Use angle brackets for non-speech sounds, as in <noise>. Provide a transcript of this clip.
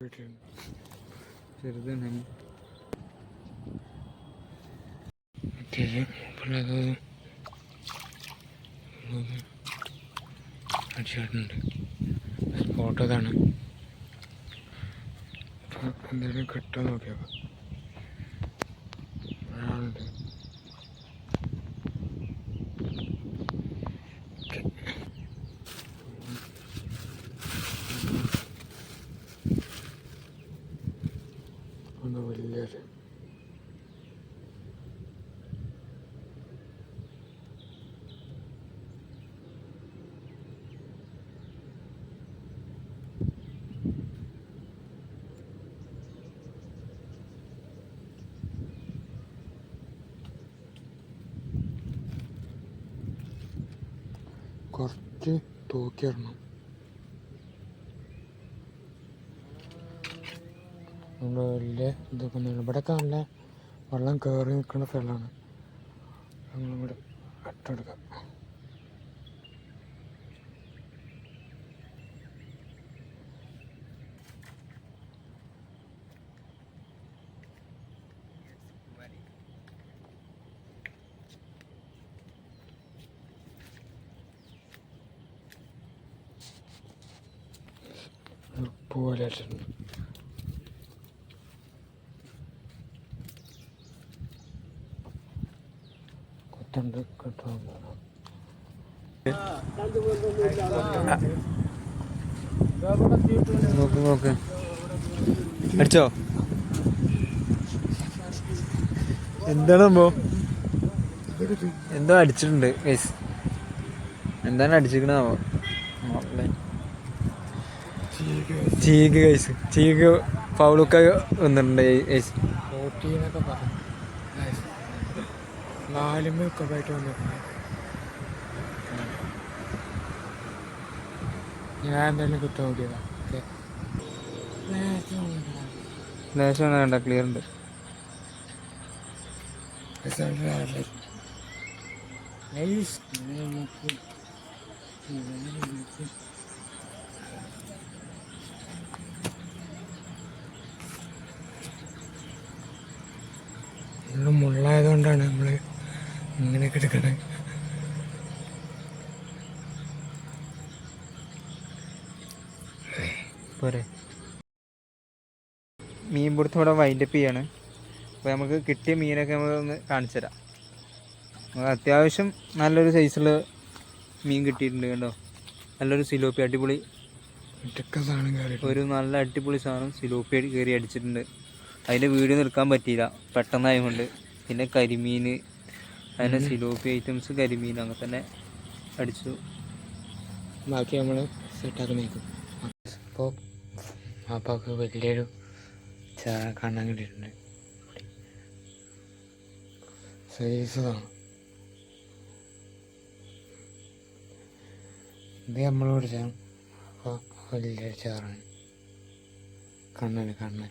<laughs> ചെറുതാണ് പിള്ളത് അടിച്ചാട്ടുണ്ട് സ്പോട്ട് അതാണ് അപ്പൊ എന്തെങ്കിലും കിട്ടാൻ നോക്കിയപ്പോ കുറച്ച് തൂക്കിയിടണം നമ്മൾ വലിയ ഇതൊക്കെ ഒന്നുമില്ല ഇവിടെയൊക്കെ നല്ല വെള്ളം കയറി നിൽക്കുന്ന സ്ഥലമാണ്. നമ്മളിവിടെ ഇട്ടെടുക്കാം പോലെ കൊത്തണ്ട് കൊത്തുണ്ട് നോക്ക് നോക്ക്. അടിച്ചോ? എന്താണ് സംഭവം? എന്തോ അടിച്ചിട്ടുണ്ട് ഗൈസ് എന്താണ് അടിച്ചിരിക്കണോ ചീക്ക് ഗൈസ് ചീക്ക് ഫൗളൊക്കെ വന്നിട്ടുണ്ട് ഞാൻ എന്തായാലും കുറ്റം നോക്കിയതാ ഓക്കെ. ലേശം വേണ്ട ക്ലിയർ ഉണ്ട്. ഫുള്ള് മുള്ളായതുകൊണ്ടാണ് നമ്മൾ ഇങ്ങനെയൊക്കെ എടുക്കണേ. പോരെ. മീൻ പിടുത്തം ഇവിടെ വൈൻഡപ്പ് ചെയ്യാണ്. അപ്പോൾ നമുക്ക് കിട്ടിയ മീനൊക്കെ നമ്മൾ ഒന്ന് കാണിച്ചു തരാം. നമുക്ക് അത്യാവശ്യം നല്ലൊരു സൈസുള്ള മീൻ കിട്ടിയിട്ടുണ്ട് കണ്ടോ? നല്ലൊരു സിലോപ്പി അടിപൊളി. ഒരു നല്ല അടിപൊളി സാധനം സിലോപ്പി കയറി അടിച്ചിട്ടുണ്ട്. അതിന്റെ വീഡിയോ നിൽക്കാൻ പറ്റിയില്ല. പെട്ടെന്നായതുകൊണ്ട് പിന്നെ കരിമീൻ അതിന്റെ സിലോപ്പി ഐറ്റംസ് കരിമീൻ അങ്ങനെ തന്നെ അടിച്ചു. ബാക്കി നമ്മൾ സെറ്റാക്കി നീക്കും. അപ്പോൾ പാപ്പാക്ക് വലിയൊരു കാണാൻ കിട്ടിയിട്ടുണ്ട്. സൈസതാണ് ഇത്. നമ്മൾ പിടിച്ചാൽ അപ്പോൾ വലിയൊരു ചാറാണ്. കണ്ണന് കണ്ണൻ